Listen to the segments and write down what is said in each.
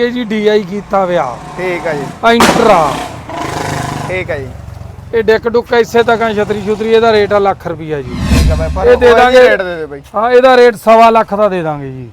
ਇਹ ਜੀ ਡੀਆਈ ਕੀਤਾ ਵਿਆ। ਠੀਕ ਆ ਜੀ। ਐਂਟਰਾ ਠੀਕ ਆ ਜੀ। ਇਹ ਡਿੱਕ ਡੁੱਕ ਇਸੇ ਤੱਕ ਆ ਛਤਰੀ ਛੁਤਰੀ ਇਹਦਾ ਰੇਟ ਆ ਲੱਖ ਰੁਪਈਆ ਜੀ। ਠੀਕ ਆ ਬਾਈ ਪਰ ਇਹ ਦੇ ਉਹ ਦਾਂਗੇ। ਰੇਟ ਦੇ ਦੇ ਬਾਈ। ਹਾਂ ਇਹਦਾ ਰੇਟ ਸਵਾ ਲੱਖ ਦਾ ਦੇ ਦਾਂਗੇ ਜੀ।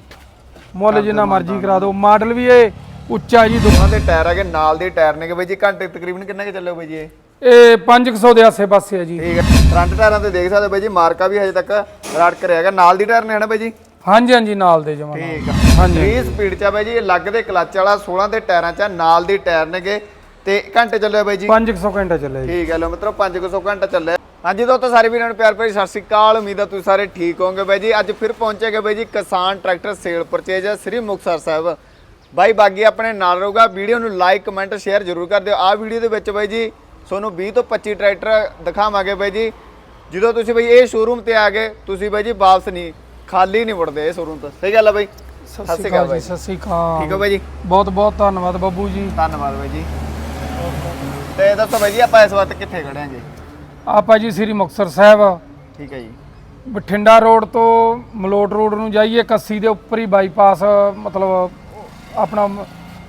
ਮੁੱਲ ਜਿੰਨਾ ਮਰਜ਼ੀ ਕਰਾ ਦਿਓ। ਮਾਡਲ ਵੀ ਇਹ ਉੱਚਾ ਜੀ ਦੋ- ਉਹਨਾਂ ਦੇ ਟਾਇਰ ਹੈਗੇ ਨਾਲ ਦੇ ਟਾਇਰ ਨੇਗੇ ਬਾਈ ਜੀ। ਘੰਟੇ ਤਕਰੀਬਨ ਕਿੰਨੇ ਕੁ ਚੱਲੇ ਹੋ ਬਾਈ ਜੀ ਇਹ? ਇਹ 500 ਦੇ ਆਸੇ ਪਾਸੇ ਆ ਜੀ। ਠੀਕ ਹੈ ਫਰੰਟ ਟਾਇਰਾਂ ਤੇ ਦੇਖ ਸਕਦੇ ਹੋ ਬਾਈ ਜੀ ਮਾਰਕਾ ਵੀ ਹਜੇ ਤੱਕ ਰੜ ਕੇ ਹੈਗਾ। ਨਾਲ ਦੀ ਟਾਇਰ ਨੇ ਹਨਾ ਬਾਈ ਜੀ? ਹਾਂਜੀ ਹਾਂਜੀ ਨਾਲ ਦੇ ਜਮਾ ਠੀਕ ਆ। ਹਾਂਜੀ 30 ਸਪੀਡ ਚ ਆ ਬਾਈ ਜੀ ਇਹ ਲੱਗ ਦੇ ਕਲੱਚ ਵਾਲਾ 16 ਦੇ ਟਾਇਰਾਂ ਚ ਆ, ਨਾਲ ਦੀ ਟਾਇਰ ਨੇਗੇ। ਤੇ ਘੰਟੇ ਚੱਲੇ ਬਾਈ ਜੀ। 500 ਘੰਟਾ ਚੱਲਿਆ ਜੀ। ਠੀਕ ਹੈ ਲੋ ਮਿੱਤਰੋ 500 ਘੰਟਾ ਚੱਲਿਆ ਹਾਂਜੀ ਦੋਸਤੋ ਸਾਰੇ ਵੀਰਾਂ ਨੂੰ ਪਿਆਰ ਭਰੀ ਸਤਿ ਸ੍ਰੀ ਅਕਾਲ। ਉਮੀਦ ਆ ਤੁਸੀਂ ਸਾਰੇ ਠੀਕ ਹੋਵੋਗੇ ਬਾਈ ਜੀ। ਅੱਜ ਫਿਰ ਪਹੁੰਚੇ ਗਏ ਬਾਈ ਜੀ ਕਿਸਾਨ tractor sale purchase Sri Muktsar Sahib. ਬਾਈ ਬਾਗੀ ਆਪਣੇ ਨਾਲ ਰਹੂਗਾ। ਵੀਡੀਓ ਨੂੰ ਲਾਈਕ ਕਮੈਂਟ ਸ਼ੇਅਰ ਜ਼ਰੂਰ ਕਰ ਦਿਓ। ਆਹ ਵੀਡੀਓ ਦੇ ਵਿੱਚ ਬਾਈ ਜੀ ਤੁਹਾਨੂੰ 20 ਤੋਂ 25 ਟਰੈਕਟਰ ਦਿਖਾਵਾਂਗੇ ਬਾਈ ਜੀ। ਜਦੋਂ ਤੁਸੀਂ ਬਾਈ ਇਹ ਸ਼ੋਰੂਮ ਤੇ ਆ ਗਏ ਤੁਸੀਂ ਬਾਈ ਜੀ ਵਾਪਸ ਨਹੀਂ ਖਾਲੀ ਨਹੀਂ ਮੁੜਦੇ ਇਹ ਸ਼ੋਰੂਮ ਤੋਂ। ਸਹੀ ਗੱਲ ਆ ਬਾਈ? ਸਤਿ ਸ਼੍ਰੀ ਅਕਾਲ ਜੀ ਸਤਿ ਸ਼੍ਰੀ ਅਕਾਲ। ਠੀਕ ਹੋ ਬਾਈ ਜੀ? ਬਹੁਤ ਬਹੁਤ ਧੰਨਵਾਦ ਬੱਬੂ ਜੀ। ਧੰਨਵਾਦ ਬਾਈ ਜੀ। ਤੇ ਦੱਸੋ ਬਾਈ ਜੀ ਆਪਾਂ ਇਸ ਵਕਤ ਕਿੱਥੇ ਖੜੇ ਆਂਗੇ ਆਪਾਂ ਜੀ ਸ੍ਰੀ ਮੁਕਤਸਰ ਸਾਹਿਬ। ਠੀਕ ਹੈ ਜੀ। ਬਠਿੰਡਾ ਰੋਡ ਤੋਂ ਮਲੋਟ ਰੋਡ ਨੂੰ ਜਾਈਏ ਕੱਸੀ ਦੇ ਉੱਪਰ ਹੀ ਬਾਈਪਾਸ ਮਤਲਬ ਆਪਣਾ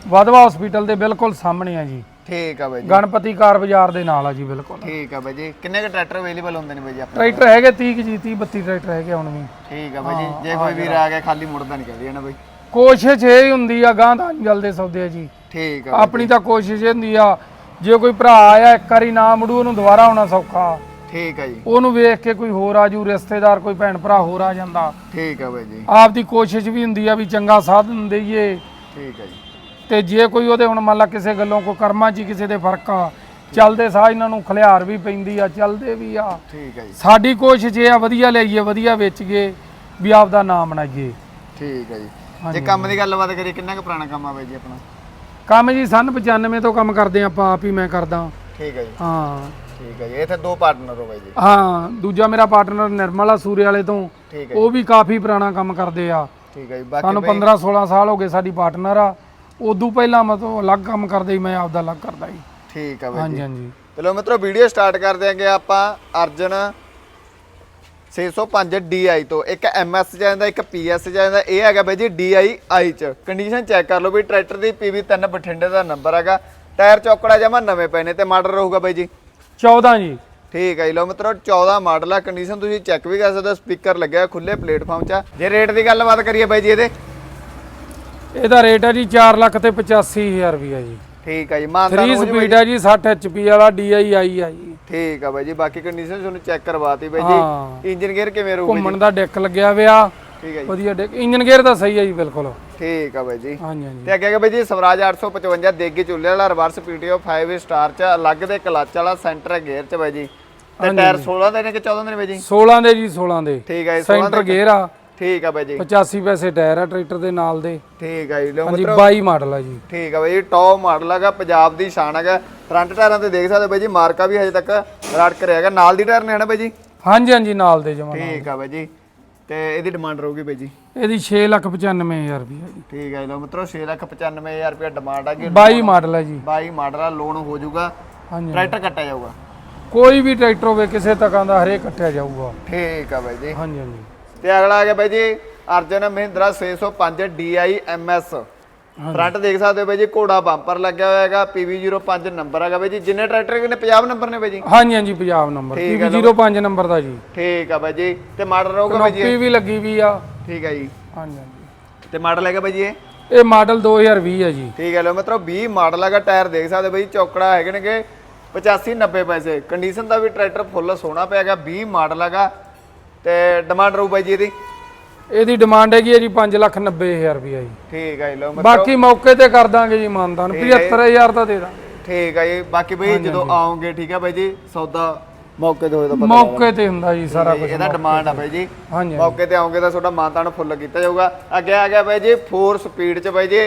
ਵਾਧਵਾ ਹਸਪੀਟਲ ਦੇ ਬਿਲਕੁਲ ਸਾਹਮਣੇ ਆ ਜੀ। ਠੀਕ ਆ ਬਾਈ ਜੀ। ਗਣਪਤੀ ਕਾਰ ਬਾਜ਼ਾਰ ਦੇ ਨਾਲ ਆ ਜੀ ਬਿਲਕੁਲ। ਠੀਕ ਆ ਬਾਈ ਜੀ। ਕਿੰਨੇ ਕ ਟਰੈਕਟਰ ਅਵੇਲੇਬਲ ਹੁੰਦੇ ਨੇ ਬਾਈ ਜੀ ਆਪਣੇ ਟਰੈਕਟਰ ਹੈਗੇ 30 ਕੁ ਜੀ 30 32 ਟਰੈਕਟਰ ਹੈਗੇ ਹੁਣ ਵੀ। ਠੀਕ ਆ ਬਾਈ ਜੀ। ਜੇ ਕੋਈ ਵੀਰ ਆ ਗਿਆ ਖਾਲੀ ਮੁੜਦਾ ਨਹੀਂ ਕਹਦੀ ਨਾ ਬਾਈ? ਕੋਸ਼ਿਸ਼ ਇਹ ਹੁੰਦੀ ਆ ਗਾਂ ਤਾਂ ਜਲਦੇ ਸੌਦੇ ਆ ਜੀ। ਠੀਕ ਆ ਆਪਣੀ ਤਾਂ ਕੋਸ਼ਿਸ਼ ਇਹ ਹੁੰਦੀ ਆ ਜੇ ਕੋਈ ਭਰਾ ਆਇਆ ਇੱਕ ਵਾਰੀ ਨਾ ਮੁੜੂ ਉਹਨੂੰ ਦੁਬਾਰਾ ਆਉਣਾ ਸੌਖਾ। ਠੀਕ ਆ ਜੀ। ਉਹਨੂੰ ਵੇਖ ਕੇ ਕੋਈ ਹੋਰ ਆਜੂ ਰਿਸ਼ਤੇਦਾਰ ਕੋਈ ਭੈਣ ਭਰਾ ਹੋਰ ਆ ਜਾਂਦਾ। ਠੀਕ ਆ ਬਾਈ ਜੀ। ਆਪ ਦੀ ਕੋਸ਼ਿਸ਼ ਵੀ ਹੁੰਦੀ ਆ ਵੀ ਚੰਗਾ ਸਾਧਨ ਦੇਈਏ। ਠੀਕ ਆ ਜੀ। ਤੇ ਜੇ ਕੋਈ ਉਹਦੇ ਹੁਣ ਮੰਨ ਲਾ ਕਿਸੇ ਗੱਲੋਂ ਕੋਈ ਕਰਮਾਂ 'ਚ ਹੀ ਕਿਸੇ ਦੇ ਫ਼ਰਕ ਆ ਚੱਲਦੇ ਸਾਹ ਇਹਨਾਂ ਨੂੰ ਖਲਿਆਰ ਵੀ ਪੈਂਦੀ ਆ ਚੱਲਦੇ ਵੀ ਆ। ਠੀਕ ਆ ਜੀ। ਸਾਡੀ ਕੋਸ਼ਿਸ਼ ਇਹ ਆ ਵਧੀਆ ਲਈਏ ਵਧੀਆ ਵੇਚੀਏ ਵੀ ਆਪ ਦਾ ਨਾਮ ਬਣਾਈਏ। ਠੀਕ ਆ ਜੀ। ਜੇ ਕੰਮ ਦੀ ਗੱਲਬਾਤ ਕਰੀਏ ਕਿੰਨਾ ਕੁ ਪੁਰਾਣਾ ਕੰਮ ਆ ਬਾਈ ਜੀ ਆਪਣਾ? ਕੰਮ ਜੀ ਸਨ 95 ਤੋਂ ਕੰਮ ਕਰਦੇ ਆਪਾਂ ਆਪ ਹੀ ਮੈਂ ਕਰਦਾ। ਠੀਕ ਆ ਜੀ। ਹਾਂ। ਠੀਕ ਆ ਜੀ। ਇੱਥੇ ਦੋ ਪਾਰਟਨਰ ਹੋ ਬਾਈ ਜੀ। ਹਾਂ ਦੂਜਾ ਮੇਰਾ ਪਾਰਟਨਰ ਨਿਰਮਲ ਸੂਰੇ ਵਾਲੇ ਤੋਂ। ਠੀਕ ਉਹ ਵੀ ਕਾਫੀ ਪੁਰਾਣਾ ਕੰਮ ਕਰਦੇ ਆ। ਠੀਕ ਆ ਜੀ। ਬਾਕੀ ਸਾਨੂੰ 15 16 ਸਾਲ ਹੋ ਗਏ ਸਾਡੀ ਪਾਰਟਨਰ ਆ। ਉਦੋਂ ਪਹਿਲਾਂ ਮਤਲਬ ਅਲੱਗ ਕੰਮ ਕਰਦੇ ਸੀ ਮੈਂ ਆਪਦਾ ਅਲੱਗ ਕਰਦਾ ਸੀ। ਠੀਕ ਆ ਬਾਈ ਹਾਂਜੀ ਜੀ ਹਾਂਜੀ ਚਲੋ ਮਿੱਤਰੋ ਵੀਡੀਓ ਸਟਾਰਟ ਕਰਦੇ ਆਂਗੇ ਆਪਾਂ ਅਰਜਨ 605 DI ਤੋਂ ਇੱਕ MS ਚ ਜਾਂਦਾ ਇੱਕ PS ਚ ਜਾਂਦਾ ਇਹ ਹੈਗਾ ਬਾਈ ਜੀ DI I ਚ। ਕੰਡੀਸ਼ਨ ਚੈੱਕ ਕਰ ਲਓ ਵੀ ਟਰੈਕਟਰ ਦੀ PV3 ਬਠਿੰਡੇ ਦਾ ਨੰਬਰ ਹੈਗਾ। ਟਾਇਰ ਚੌਕੜਾ ਜਮਾ ਨਵੇਂ ਪਏ ਨੇ ਤੇ ਮਾਡਲ ਰਹੂਗਾ ਬਾਈ ਜੀ। 14 ਜੀ। ਠੀਕ ਹੈ ਜੀ ਲਓ ਮਿੱਤਰੋ 14 ਮਾਡਲ ਆ। ਕੰਡੀਸ਼ਨ ਤੁਸੀਂ ਚੈੱਕ ਵੀ ਕਰ ਸਕਦੇ ਹੋ ਸਪੀਕਰ ਲੱਗਿਆ ਖੁੱਲੇ ਪਲੇਟਫਾਰਮ 'ਚ। ਆ। ਜੇ ਰੇਟ ਦੀ ਗੱਲਬਾਤ ਕਰੀਏ ਬਾਈ ਜੀ ਇਹਦੇ ਇਹਦਾ ਰੇਟ ਹੈ ਜੀ 4 ਲੱਖ ਤੇ 85000 ਰੁਪਈਆ ਜੀ। ਠੀਕ ਹੈ ਜੀ ਮਾਨਦਾਨ 3 ਹੋ ਜੀ ਬਾਈ। ਸਪੀਡ ਹੈ ਜੀ 60 HP ਵਾਲਾ DI ਆਈ ਆ ਜੀ। ਠੀਕ ਆ ਬਾਈ ਜੀ ਬਾਕੀ ਕੰਡੀਸ਼ਨ ਤੁਹਾਨੂੰ ਚੈੱਕ ਕਰਵਾਤੀ ਬਾਈ ਹਾਂ। ਜੀ ਇੰਜਨ ਗੇਅਰ ਕਿਵੇਂ ਰਹੂਗਾ ਘੁੰਮਣ ਦਾ ਡੈਕ ਲੱਗਿਆ ਹੋਇਆ ਠੀਕ ਹੈ ਜੀ। ਵਧੀਆ ਡੈਕ ਇੰਜਨ ਗੇਅਰ ਤਾਂ ਸਹੀ ਹੈ ਜੀ ਬਿਲਕੁਲ। ਠੀਕ ਆ ਬਾਈ ਜੀ। ਹਾਂਜੀ ਹਾਂਜੀ। ਤੇ ਅੱਗੇ ਅੱਗੇ ਬਾਈ ਜੀ ਸਵਰਾਜ 855 ਦੇਗੀ ਚੁੱਲ੍ਹੇ ਵਾਲਾ ਰਿਵਰਸ ਪੀਟੀਓ 5 ਸਟਾਰ ਚ ਅਲੱਗ ਦੇ ਕਲੱਚ ਵਾਲਾ ਸੈਂਟਰ ਗੇਅਰ ਚ ਬਾਈ ਜੀ। ਤੇ ਟਾਇਰ 16 ਦੇ ਨੇ ਕਿ 14 ਦੇ ਨੇ ਬਾਈ ਜੀ? 16 ਦੇ ਜੀ 16 ਦੇ। ਠੀਕ ਆ ਜੀ 16 ਸੈਂਟਰ ਗੇਅਰ ਆ। ਠੀਕ ਆ ਬਾਈ ਜੀ। 85 ਪੈਸੇ ਟਾਇਰ ਆ ਟਰੈਕਟਰ ਦੇ ਨਾਲ ਦੇ। ਠੀਕ ਆ ਜੀ ਲਓ ਹਾਂਜੀ ਮਿੱਤਰੋ। 22 ਮਾਡਲ ਆ ਜੀ। ਠੀਕ ਆ ਬਾਈ ਜੀ ਟੌਪ ਮਾਡਲ ਹੈਗਾ ਪੰਜਾਬ ਦੀ ਸ਼ਾਨ ਹੈਗਾ। ਫਰੰਟ ਟਾਇਰਾਂ ਤੇ ਦੇਖ ਸਕਦੇ ਹੋ ਬਾਈ ਜੀ ਮਾਰਕਾ ਵੀ ਹਜੇ ਤੱਕ ਰੜ ਕੇ ਹੈਗਾ। ਨਾਲ ਦੀ ਟਾਇਰ ਨੇ ਹਨਾ ਬਾਈ ਜੀ? ਹਾਂਜੀ ਹਾਂਜੀ ਨਾਲ ਦੇ ਜਮਾ ਠੀਕ ਆ ਬਾਈ ਜੀ। ਤੇ ਇਹਦੀ ਡਿਮਾਂਡ ਰਹੂਗੀ ਬਾਈ ਜੀ? ਇਹਦੀ 695000 ਰੁਪਈਆ ਜੀ। ਠੀਕ ਹੈ ਜੀ ਲਓ ਮਿੱਤਰੋ 6,95,000 ਰੁਪਏ ਡਿਮਾਂਡ ਹੈਗੀ 22 ਮਾਡਲ ਹੈ ਜੀ। 22 ਮਾਡਲ ਆ ਲੋਨ ਹੋ ਜਾਊਗਾ। ਹਾਂਜੀ। ਟਰੈਕਟਰ ਕੱਟਿਆ ਜਾਊਗਾ। ਕੋਈ ਵੀ ਟਰੈਕਟਰ ਹੋਵੇ ਕਿਸੇ ਤੱਕਾਂ ਦਾ ਹਰੇਕ ਕੱਟਿਆ ਜਾਊਗਾ। ਠੀਕ ਆ ਬਾਈ ਜੀ। ਹਾਂਜੀ ਹਾਂਜੀ। ਤੇ ਅਗਲਾ ਆ ਗਿਆ ਬਾਈ ਜੀ Arjun Mahindra 605 DI MS front ਦੇਖ ਸਕਦੇ ਹੋ ਬਾਈ ਜੀ ਘੋੜਾ ਬੰਪਰ ਲੱਗਿਆ ਹੋਇਆ ਹੈਗਾ PV05 ਨੰਬਰ ਹੈਗਾ ਬਾਈ ਜੀ। ਜਿੰਨੇ ਟਰੈਕਟਰ ਕਿੰਨੇ 50 ਨੰਬਰ ਨੇ ਬਾਈ ਜੀ? ਹਾਂਜੀ ਹਾਂਜੀ ਪੰਜਾਬ ਨੰਬਰ ਠੀਕ ਹੈ 05 ਨੰਬਰ ਦਾ ਜੀ। ਠੀਕ ਆ ਬਾਈ ਜੀ। ਤੇ ਮਾਡਲ ਰਹੂਗਾ ਬਾਈ ਜੀ? ਵੀ ਲੱਗੀ ਵੀ ਆ। ਠੀਕ ਹੈ ਜੀ। ਹਾਂਜੀ ਹਾਂਜੀ। ਤੇ ਮਾਡਲ ਹੈਗਾ ਬਾਈ ਜੀ ਇਹ? ਇਹ ਮਾਡਲ 2020 ਹੈ ਜੀ। ਠੀਕ ਹੈ ਲੋ ਮਿੱਤਰੋ 20 ਮਾਡਲ ਹੈਗਾ ਟਾਇਰ ਦੇਖ ਸਕਦੇ ਹੋ ਬਾਈ ਚੌਕੜਾ ਹੈਗੇ ਨੇਗੇ 85 90 ਪੈਸੇ। ਕੰਡੀਸ਼ਨ ਦਾ ਵੀ ਟਰੈਕਟਰ ਫੁੱਲ ਸੋਹਣਾ ਪਿਆ ਹੈਗਾ 20 ਮਾਡਲ ਹੈਗਾ। ਤੇ ਡਿਮਾਂਡ ਰਹੂ ਬਾਈ ਜੀ ਇਹਦੀ? ਇਹਦੀ ਡਿਮਾਂਡ ਹੈਗੀ ਹੈ ਜੀ 590000 ਰੁਪਈਆ ਜੀ। ਠੀਕ ਹੈ ਜੀ ਲੋ ਬਾਕੀ ਮੌਕੇ ਤੇ ਕਰ ਦਾਂਗੇ ਜੀ ਮਾਨਦਾਨ 75000 ਦਾ ਦੇ। ਦਾਂਗੇ ਠੀਕ ਹੈ ਜੀ ਬਾਕੀ ਬਈ ਜਦੋਂ ਆਓਗੇ ਠੀਕ ਹੈ ਬਾਈ ਜੀ ਸੌਦਾ ਮੌਕੇ ਤੇ ਹੋਏ ਤਾਂ ਪਤਾ ਮੌਕੇ ਤੇ ਹੁੰਦਾ ਜੀ ਸਾਰਾ ਲੱਗ ਇਹਦਾ ਡਿਮਾਂਡ ਆ ਬਾਈ ਜੀ। ਹਾਂਜੀ ਮੌਕੇ ਤੇ ਆਓਗੇ ਤਾਂ ਤੁਹਾਡਾ ਮਾਨਤਾਨ ਫੁੱਲ ਕੀਤਾ ਜਾਊਗਾ। ਅੱਗੇ ਆ ਗਿਆ ਬਾਈ ਜੀ 4 ਸਪੀਡ ਚ ਬਾਈ ਜੀ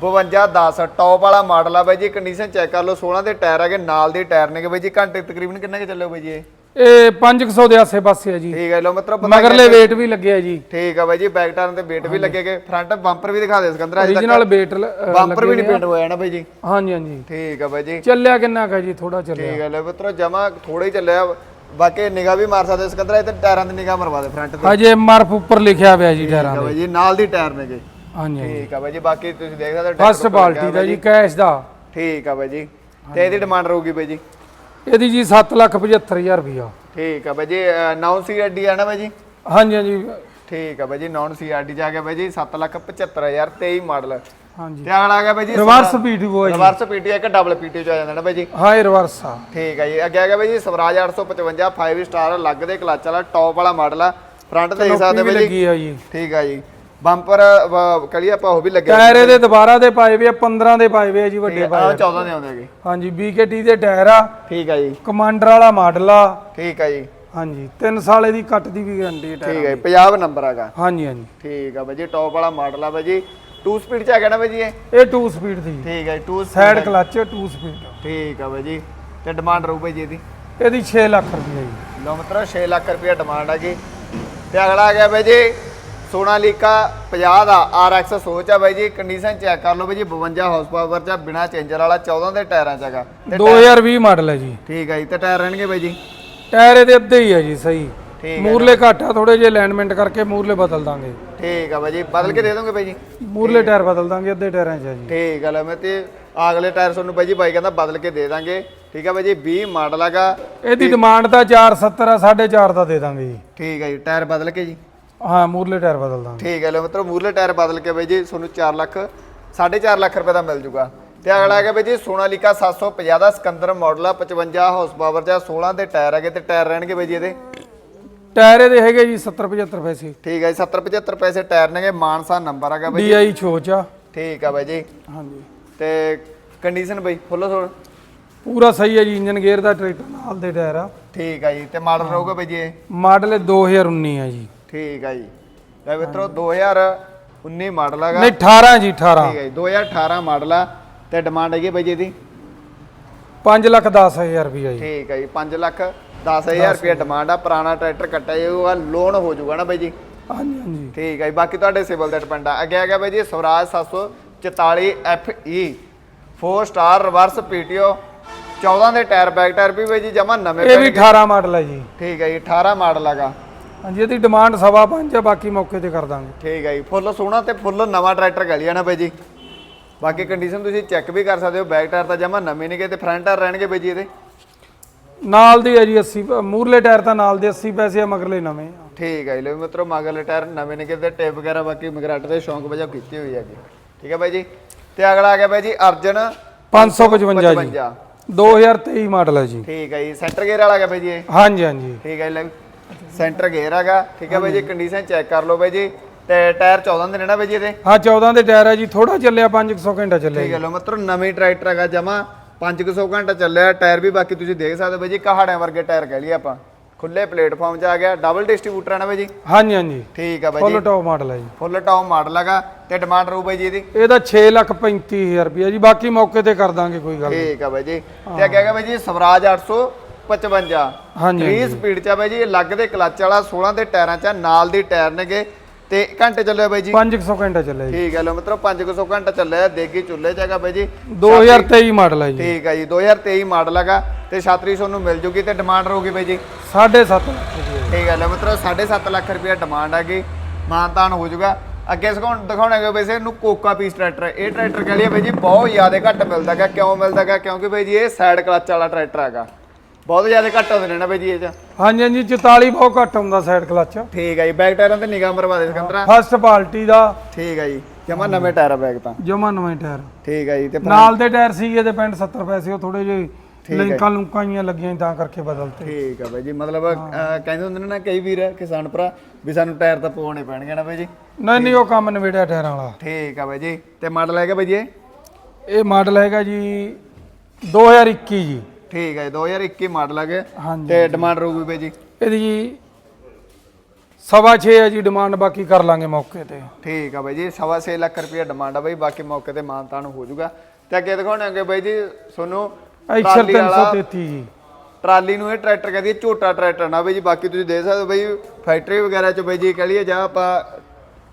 52 10 ਟੌਪ ਵਾਲਾ ਮਾਡਲ ਆ ਬਾਈ ਜੀ ਕੰਡੀਸ਼ਨ ਚੈੱਕ ਕਰ ਲਓ। 16 ਦੇ ਟਾਇਰ ਹੈਗੇ ਨਾਲ ਦੇ ਟਾਇਰ ਨੇਗੇ ਬਾਈ ਜੀ। ਘੰਟੇ ਤਕਰੀਬਨ ਕਿੰਨੇ ਕੁ ਚੱਲੇ ਹੋ ਬਾਈ ਜੀ ਇਹ? ਇਹ 500 ਦੇ ਆਸੇ ਪਾਸੇ ਹੈ ਜੀ। ਠੀਕ ਹੈ ਲੋ ਮਿੱਤਰੋ ਪਤਾ ਮਗਰਲੇ weight ਵੀ ਲੱਗਿਆ ਜੀ। ਠੀਕ ਆ ਬਾਈ ਜੀ ਬੈਕ ਟਾਇਰ ਤੇ ਵੇਟ ਵੀ ਲੱਗੇਗੇ ਫਰੰਟ ਬੰਪਰ ਵੀ ਦਿਖਾ ਦੇ ਸਿਕੰਦਰ ਅਜੇ ਤੱਕ। Origignal weight ਬੰਪਰ ਵੀ ਨਹੀਂ ਪੇਂਟ ਹੋਇਆ ਨਾ ਬਾਈ ਜੀ। ਹਾਂਜੀ ਹਾਂਜੀ। ਠੀਕ ਆ ਬਾਈ ਜੀ। ਚੱਲਿਆ ਕਿੰਨਾ ਕਾ ਜੀ ਥੋੜਾ ਚੱਲਿਆ। ਠੀਕ ਹੈ ਲੋ ਮਿੱਤਰੋ ਜਮਾ ਥੋੜਾ ਹੀ ਚੱਲਿਆ। ਬਾਕੀ ਨਿਗਾ ਵੀ ਮਾਰ ਸਕਦੇ ਸਿਕੰਦਰ ਇਹ ਤੇ ਟਾਇਰਾਂ ਦੀ ਨਿਗਾ ਮਰਵਾ ਦੇ ਫਰੰਟ ਤੇ। ਹਜੇ ਮਰਫ ਉੱਪਰ ਲਿਖਿਆ ਹੋਇਆ ਜੀ ਟਾਇਰਾਂ ਦੇ। ਬਾਈ ਜੀ ਨਾਲ ਦੀ ਟਾਇਰ ਨੇਗੇ। ਹਾਂਜੀ ਠੀਕ ਆ ਬਾਈ ਜੀ ਬਾਕੀ ਤੁਸੀਂ ਦੇਖ ਸਕਦੇ ਹੋ ਫਸਟ ਪਾਰਟੀ ਦਾ ਜੀ ਕੈਸ਼ ਦਾ। ਠੀਕ ਆ ਬਾਈ ਜੀ। ਤੇ ਇਹਦੀ ਡਿਮਾਂਡ ਰਹੂਗੀ ਬਾਈ ਜੀ। ਇਹਦੀ ਜੀ 775000 ਰੁਪਇਆ ਠੀਕ ਆ ਬਾਈ ਜੀ ਨਾਉਨ ਸੀਆਰਡੀ ਆ ਨਾ ਬਾਈ ਜੀ? ਹਾਂਜੀ ਹਾਂਜੀ। ਠੀਕ ਆ ਬਾਈ ਜੀ ਨਾਨ ਸੀਆਰਡੀ ਜਾ ਗਿਆ ਬਾਈ ਜੀ 775000 23 ਮਾਡਲ। ਹਾਂਜੀ। ਤੇ ਅਗਲਾ ਆ ਗਿਆ ਬਾਈ ਜੀ ਰਿਵਰਸ ਪੀਟੀਓ ਹੈ ਜੀ। ਰਿਵਰਸ ਪੀਟੀ ਇੱਕ ਡਬਲ ਪੀਟੀ ਚ ਆ ਜਾਂਦਾ ਨਾ ਬਾਈ ਜੀ। ਹਾਂ ਇਹ ਰਿਵਰਸ ਆ। ਠੀਕ ਆ ਜੀ ਅੱਗੇ ਆ ਗਿਆ ਬਾਈ ਜੀ ਸਵਰਾਜ 855 5 ਸਟਾਰ ਲੱਗ ਦੇ ਕਲਚ ਵਾਲਾ ਟੌਪ ਵਾਲਾ ਮਾਡਲ ਆ। ਫਰੰਟ ਦੇਖ ਸਕਦੇ ਬਾਈ ਜੀ। ਠੀਕ ਆ ਜੀ। ਬੰਪਰ ਕਲੀ ਆਪਾਂ ਉਹ ਵੀ ਲੱਗਿਆ ਟਾਇਰ ਇਹਦੇ ਦੁਬਾਰਾ ਦੇ ਪਾਏ ਵੇ ਆ 15 ਦੇ ਪਾਏ ਵੇ ਆ ਜੀ ਵੱਡੇ ਆ ਪਾਏ 14 ਦੇ ਆਉਂਦੇ ਹੈਗੇ। ਹਾਂਜੀ BKT ਦੇ ਟਾਇਰ ਆ। ਠੀਕ ਆ ਜੀ। ਕਮਾਂਡਰ ਵਾਲਾ ਮਾਡਲ ਆ। ਠੀਕ ਆ ਜੀ। ਹਾਂਜੀ 3 ਸਾਲ ਇਹਦੀ ਕੱਟ ਦੀ ਵੀ ਗਾਰੰਟੀ ਹੈ ਠੀਕ ਹੈ 50 ਨੰਬਰ ਹੈਗਾ। ਹਾਂਜੀ ਹਾਂਜੀ। ਠੀਕ ਆ ਬਾਈ ਜੀ ਟੌਪ ਵਾਲਾ ਮਾਡਲ ਆ ਬਾਈ ਜੀ। 2 ਸਪੀਡ ਚ ਆ ਗਿਆ ਨਾ ਬਾਈ ਜੀ ਇਹ? ਇਹ 2 ਸਪੀਡ ਦੀ। ਠੀਕ ਹੈ 2 ਸਾਈਡ ਕਲਚ 2 ਸਪੀਡ ਠੀਕ ਆ ਬਾਈ ਜੀ ਤੇ ਡਿਮਾਂਡ ਰਹੂ ਬਾਈ ਜੀ ਇਹਦੀ? ਇਹਦੀ 6 ਲੱਖ ਰੁਪਏ ਜੀ। ਲੋ ਮਿੱਤਰੋ 6 ਲੱਖ ਰੁਪਏ ਡਿਮਾਂਡ ਹੈਗੀ ਤੇ ਅਗਲਾ ਆ ਗਿਆ ਬਾਈ ਜੀ ਸੋਨਾਲੀਕਾ 50 ਦਾ RX ਸੋਚ ਆ ਬਾਈ ਜੀ ਕੰਡੀਸ਼ਨ ਚੈੱਕ ਕਰ ਲਓ ਬਾਈ ਜੀ 52 ਹਾਰਸ ਪਾਵਰ ਚ ਆ, ਬਿਨਾ ਚੇਂਜਰ ਵਾਲਾ 14 ਦੇ ਟਾਇਰਾਂ ਚ ਹੈਗਾ। ਤੇ 2020 ਮਾਡਲ ਹੈ ਜੀ। ਠੀਕ ਹੈ ਜੀ ਤੇ ਟਾਇਰ ਰਹਿਣਗੇ ਬਾਈ ਜੀ? ਟਾਇਰ ਇਹਦੇ ਅੱਧੇ ਹੀ ਹੈ ਜੀ ਸਹੀ। ਠੀਕ ਹੈ ਮੂਰਲੇ ਘੱਟ ਆ ਥੋੜੇ ਜਿਹੇ ਅਲਾਈਨਮੈਂਟ ਕਰਕੇ ਮੂਰਲੇ ਬਦਲ ਦਾਂਗੇ। ਠੀਕ ਆ ਬਾਈ ਜੀ ਬਦਲ ਕੇ ਦੇ ਦੋਗੇ ਬਾਈ ਜੀ? ਮੂਰਲੇ ਟਾਇਰ ਬਦਲ ਦਾਂਗੇ ਅੱਧੇ ਟਾਇਰਾਂ 'ਚ ਆ ਜੀ। ਠੀਕ ਆ ਲੈ ਮੈਂ ਤੇ ਅਗਲੇ ਟਾਇਰ ਤੁਹਾਨੂੰ ਬਾਈ ਜੀ ਬਾਈ ਕਹਿੰਦਾ ਬਦਲ ਕੇ ਦੇ ਦਾਂਗੇ। ਠੀਕ ਆ ਬਾਈ ਜੀ 20 ਮਾਡਲ ਹੈਗਾ। ਇਹਦੀ ਡਿਮਾਂਡ ਤਾਂ 470 ਆ 4.5 ਦਾ ਦੇ ਦਾਂਗੇ ਜੀ। ਠੀਕ ਹੈ ਜੀ ਟਾਇਰ ਬਦਲ ਕੇ ਜੀ? ਹਾਂ ਮੂਰਲੇ ਟਾਇਰ ਬਦਲ ਦਾਂਗੇ। ਠੀਕ ਹੈ ਲੋ ਮਤਲਬ ਮੂਰਲੇ ਟਾਇਰ ਬਦਲ ਕੇ ਬਾਈ ਜੀ ਤੁਹਾਨੂੰ 4 ਲੱਖ 4.5 ਲੱਖ ਰੁਪਏ ਦਾ ਮਿਲ ਜੂਗਾ। ਤੇ ਅਗਲਾ ਹੈਗਾ ਬਾਈ ਜੀ ਸੋਨਾਲੀਕਾ 750 ਦਾ ਸਿਕੰਦਰ ਮਾਡਲ ਆ 55 ਹਾਰਸ ਪਾਵਰ ਜਾਂ 16 ਦੇ ਟਾਇਰ ਹੈਗੇ ਤੇ ਟਾਇਰ ਰਹਿਣਗੇ ਬਾਈ ਜੀ ਇਹਦੇ? ਟਾਇਰ ਇਹਦੇ ਹੈਗੇ ਜੀ 70 75 ਪੈਸੇ। ਠੀਕ ਹੈ ਜੀ 70 75 ਪੈਸੇ ਟਾਇਰ ਨੇਗੇ ਮਾਨਸਾ ਨੰਬਰ ਹੈਗਾ ਬਾਈ ਜੀ। DI ਛੋਚ ਆ। ਠੀਕ ਆ ਬਾਈ ਜੀ। ਹਾਂਜੀ। ਤੇ ਕੰਡੀਸ਼ਨ ਬਾਈ ਫੁੱਲ ਥੋੜ ਪੂਰਾ ਸਹੀ ਹੈ ਜੀ ਇੰਜਨ ਗੇਅਰ ਦਾ ਟਰੈਕਟਰ ਨਾਲ ਦੇ ਟਾਇਰ ਆ। ਠੀਕ ਆ ਜੀ ਤੇ ਮਾਡਲ ਰਹੂਗਾ ਬਾਈ ਜੀ ਇਹ? ਮਾਡਲ ਇਹ 2019 ਆ ਜੀ। ਠੀਕ ਆ ਜੀ। ਲੈ ਮਿੱਤਰੋ 2019 ਮਾਡਲ ਹੈਗਾ। ਨਹੀਂ 18 ਜੀ 18 ਠੀਕ ਹੈ ਜੀ 2018 ਮਾਡਲ ਆ ਤੇ ਡਿਮਾਂਡ ਹੈਗੀ ਬਾਈ ਜੀ ਇਹਦੀ? 5 ਲੱਖ 10000 ਰੁਪਏ ਜੀ। ਠੀਕ ਹੈ ਜੀ 5 ਲੱਖ 10000 ਰੁਪਏ ਡਿਮਾਂਡ ਆ ਪੁਰਾਣਾ ਟਰੈਕਟਰ ਕੱਟਿਆ ਜਾਊਗਾ ਲੋਨ ਹੋ ਜਾਊਗਾ ਨਾ ਬਾਈ ਜੀ। ਹਾਂਜੀ ਹਾਂਜੀ। ਠੀਕ ਹੈ ਜੀ ਬਾਕੀ ਤੁਹਾਡੇ ਸਿਵਲ ਦਾ ਡਿਪੈਂਡ ਆ। ਅੱਗੇ ਆ ਗਿਆ ਬਾਈ ਜੀ Swaraj 744 FE 4 star reverse PTO 14 ਦੇ ਟਾਇਰ ਬੈਕ ਟਾਇਰ ਵੀ ਬਾਈ ਜੀ ਜਮਾ ਨਵੇਂ ਇਹ ਵੀ ਪੈਣਗੇ। 18 ਮਾਡਲ ਹੈ ਜੀ। ਠੀਕ ਹੈ ਜੀ 18 ਮਾਡਲ ਹੈਗਾ। ਹਾਂਜੀ ਇਹਦੀ ਡਿਮਾਂਡ ਸਵਾ ਪੰਜ ਆ ਬਾਕੀ ਮੌਕੇ ਤੇ ਕਰ ਦਾਂਗੇ। ਠੀਕ ਹੈ ਜੀ ਫੁੱਲ ਸੋਹਣਾ ਤੇ ਫੁੱਲ ਨਵਾਂ ਟਰੈਕਟਰ ਗਲੀ ਜਾਣਾ ਬਾਈ ਜੀ। ਬਾਕੀ ਕੰਡੀਸ਼ਨ ਤੁਸੀਂ ਚੈੱਕ ਵੀ ਕਰ ਸਕਦੇ ਹੋ ਬੈਕ ਟਾਇਰ ਤਾਂ ਜਮਾ ਨਵੇਂ ਨੇਗੇ ਤੇ ਫਰੰਟ ਟਾਇਰ ਰਹਿਣਗੇ ਬਾਈ ਜੀ ਇਹਦੇ। ਨਾਲ ਦੀ ਹੈ ਜੀ 80 ਪ- ਮੂਰਲੇ ਟਾਇਰ ਤਾਂ ਨਾਲ ਦੇ 80 ਪੈਸੇ ਆ ਮਗਰਲੇ ਨਵੇਂ ਆ। ਠੀਕ ਹੈ ਜੀ ਲੋ ਮਿੱਤਰੋ ਮਗਰਲੇ ਟਾਇਰ ਨਵੇਂ ਨੇ ਕਿਤੇ ਟੇਪ ਵਗੈਰਾ ਬਾਕੀ ਮਗਰਾਟ ਦੇ ਸ਼ੌਂਕ ਵਜਾ ਕੀਤੀ ਹੋਈ ਹੈਗੀ ਠੀਕ ਹੈ ਬਾਈ ਜੀ ਤੇ ਅਗਲਾ ਆ ਗਿਆ ਬਾਈ ਜੀ ਅਰਜਨ 555 ਜੀ। 2023 ਮਾਡਲ ਹੈ ਜੀ। ਠੀਕ ਹੈ ਜੀ ਸੈਂਟਰ ਗੇਅਰ ਵਾਲਾ ਗਿਆ ਬਾਈ ਜੀ ਇਹ। ਹਾਂਜੀ ਹਾਂਜੀ। ਠੀਕ ਹੈ ਜੀ ਲੈ ਸੈਂਟਰ ਗੇਅਰ ਹੈਗਾ। ਠੀਕ ਹੈ ਬਾਈ ਜੀ ਕੰਡੀਸ਼ਨ ਚੈੱਕ ਕਰ ਲਓ ਬਾਈ ਜੀ। ਤੇ ਟਾਇਰ 14 ਦੇ ਨੇ ਨਾ ਬਾਈ ਜੀ ਇਹਦੇ? ਹਾਂ 14 ਦੇ ਟਾਇਰ ਹੈ ਜੀ। ਥੋੜਾ ਚੱਲਿਆ 500 ਘੰਟਾ ਚੱਲਿਆ ਠੀਕ ਹੈ ਲੋ ਮਿੱਤਰੋ ਨਵੇਂ ਟਰੈਕਟਰ ਹੈਗਾ ਜਮਾ। 500 ਘੰਟਾ ਚੱਲਿਆ। ਟਾਇਰ ਵੀ ਬਾਕੀ ਤੁਸੀਂ ਦੇਖ ਸਕਦੇ ਬਾਈ ਜੀ ਕਹਾੜਿਆਂ ਵਰਗੇ ਟਾਇਰ ਕਹਿ ਲਈਏ ਆਪਾਂ। ਖੁੱਲੇ ਪਲੇਟਫਾਰਮ 'ਚ ਆ ਗਿਆ। ਡਬਲ ਡਿਸਟ੍ਰੀਬਿਊਟਰ ਹੈ ਨਾ ਬਾਈ ਜੀ? ਹਾਂਜੀ ਹਾਂਜੀ। ਠੀਕ ਹੈ ਬਾਈ ਜੀ। ਫੁੱਲ ਟੌਪ ਮਾਡਲ ਹੈ ਜੀ। ਫੁੱਲ ਟਾਪ ਮਾਡਲ ਹੈਗਾ। ਤੇ ਡਿਮਾਂਡ ਰਹੂ ਬਾਈ ਜੀ ਇਹਦੀ? ਇਹਦਾ 6 ਲੱਖ 35000 ਰੁਪਏ ਜੀ। ਬਾਕੀ ਮੌਕੇ ਤੇ ਕਰ ਦਾਂਗੇ ਕੋਈ ਗੱਲ ਨਹੀਂ ਠੀਕ ਆ ਬਾਈ ਜੀ। ਤੇ ਅੱਗੇ ਹੈਗਾ ਬਾਈ ਜੀ ਸਵਰਾਜ 855 ਹਾਂਜੀ 3 ਸਪੀਡ ਚ ਆ ਬਾਈ ਜੀ ਇਹ ਲੱਗ ਦੇ ਕਲਚ ਵਾਲਾ 16 ਦੇ ਟਾਇਰਾਂ ਚ ਆ, ਨਾਲ ਦੀ ਟਾਇਰ ਨੇਗੇ। ਤੇ ਘੰਟੇ ਚੱਲਿਆ ਬਾਈ ਜੀ? 500 ਘੰਟਾ ਚੱਲਿਆ ਜੀ। ਠੀਕ ਹੈ ਲੋ ਮਿੱਤਰੋ 500 ਘੰਟਾ ਚੱਲਿਆ ਦੇਗੀ ਚੁੱਲ੍ਹੇ ਚ ਹੈਗਾ ਬਾਈ ਜੀ। 2023 ਮਾਡਲ ਹੈ ਜੀ। ਠੀਕ ਹੈ ਜੀ 2023 ਮਾਡਲ ਹੈਗਾ ਤੇ ਛਾਤਰੀ ਤੁਹਾਨੂੰ ਮਿਲ ਜੂਗੀ ਤੇ ਡਿਮਾਂਡ ਰਹੂਗੀ ਬਾਈ ਜੀ। 7.5 ਲੱਖ ਰੁਪਏ। ਠੀਕ ਹੈ ਲੋ ਮਿੱਤਰੋ 7.5 ਲੱਖ ਰੁਪਏ ਡਿਮਾਂਡ ਹੈਗੀ। ਮਾਨਤਾਨ ਹੋ ਜਾਊਗਾ ਅੱਗੇ ਸਗੋਂ ਦਿਖਾਉਣਾਗੇ ਵੈਸੇ ਇਹਨੂੰ ਕੋਕਾ ਪੀਸ ਟਰੈਕਟਰ ਇਹ ਟਰੈਕਟਰ ਕਹ ਲਈਏ ਬਾਈ ਜੀ ਬਹੁਤ ਜ਼ਿਆਦਾ ਘੱਟ ਮਿਲਦਾ ਹੈਗਾ। ਕਿਉਂ ਮਿਲਦਾ ਹੈਗਾ? ਕਿਉਂਕਿ ਬਾਈ ਜੀ ਇਹ ਸਾਈਡ ਕਲਚ ਵਾਲਾ ਟਰੈਕਟਰ ਹੈਗਾ। ਬਹੁਤ ਜ਼ਿਆਦਾ ਘੱਟ ਹੁੰਦੇ ਨੇ ਨਾ ਬਾਈ ਜੀ ਇਹ ਚ ਹਾਂਜੀ ਹਾਂਜੀ 44 ਬਹੁਤ ਘੱਟ ਹੁੰਦਾ ਸਾਈਡ ਕਲਚ ਠੀਕ ਹੈ ਜੀ ਬੈਕ ਟਾਇਰਾਂ ਤੇ ਨਿਗਾਹ ਮਰਵਾ ਦੇ ਸਿਕੰਦਰਾ। ਫਸਟ ਪਾਰਟੀ ਦਾ। ਠੀਕ ਹੈ ਜੀ ਜਮਾ ਨਵੇਂ ਟਾਇਰ ਆ ਬੈਕ ਤਾਂ। ਜਮਾ ਨਵੇਂ ਟਾਇਰ ਠੀਕ ਹੈ ਜੀ ਤੇ ਨਾਲ ਦੇ ਟਾਇਰ ਸੀਗੇ ਤੇ ਪੈਂਟ 70 ਪੈਸੇ ਉਹ ਥੋੜੇ ਜਿਹੇ ਲਿੰਕਾਂ ਲੁੰਕਾਂ ਜੀਆਂ ਲੱਗੀਆਂ ਤਾਂ ਕਰਕੇ ਬਦਲਤੇ। ਠੀਕ ਹੈ ਬਾਈ ਜੀ ਮਤਲਬ ਕਹਿੰਦੇ ਹੁੰਦੇ ਨੇ ਨਾ ਕਈ ਵੀਰ ਕਿਸਾਨ ਭਰਾ ਵੀ ਸਾਨੂੰ ਟਾਇਰ ਤਾਂ ਪਵਾਉਣੇ ਪੈਣਗੇ ਨਾ ਬਾਈ ਜੀ। ਨਹੀਂ ਨਹੀਂ ਉਹ ਕੰਮ ਨਵੇੜਿਆ ਟਾਇਰਾਂ ਵਾਲਾ। ਠੀਕ ਹੈ ਬਾਈ ਜੀ ਤੇ ਮਾਡਲ ਹੈਗਾ ਬਾਈ ਜੀ? ਇਹ? ਮਾਡਲ ਹੈਗਾ ਜੀ 2021 ਜੀ। ਠੀਕ ਹੈ ਜੀ, 2021 ਮਾਡਲ ਹੈਗੇ ਹਾਂਜੀ ਤੇ ਡਿਮਾਂਡ ਰਹੂਗੀ ਬਾਈ ਜੀ? ਇਹਦੀ ਜੀ ਸਵਾ ਛੇ ਹੈ ਜੀ ਡਿਮਾਂਡ ਬਾਕੀ ਕਰ ਲਾਂਗੇ ਮੌਕੇ ਤੇ। ਠੀਕ ਆ ਬਾਈ ਜੀ ਸਵਾ ਛੇ ਲੱਖ ਰੁਪਏ ਡਿਮਾਂਡ ਆ ਬਾਈ ਬਾਕੀ ਮੌਕੇ ਤੇ ਮਾਨਤਾਨ ਹੋ ਜਾਊਗਾ। ਤੇ ਅੱਗੇ ਦਿਖਾਉਣਾਂਗੇ ਬਾਈ ਜੀ ਤੁਹਾਨੂੰ ਐਕਸਰ ਟਰਾਲੀ ਵਾਲਾ 333 ਜੀ। ਟਰਾਲੀ ਨੂੰ ਇਹ ਟਰੈਕਟਰ ਕਹਿੰਦੀ ਹੈ ਝੋਟਾ ਟਰੈਕਟਰ ਨਾ ਬਾਈ ਜੀ ਬਾਕੀ ਤੁਸੀਂ ਦੇਖ ਸਕਦੇ ਹੋ ਬਾਈ ਫੈਕਟਰੀ ਵਗੈਰਾ ਚ ਬਾਈ ਜੀ ਕਹ ਲਈਏ ਜਾਂ ਆਪਾਂ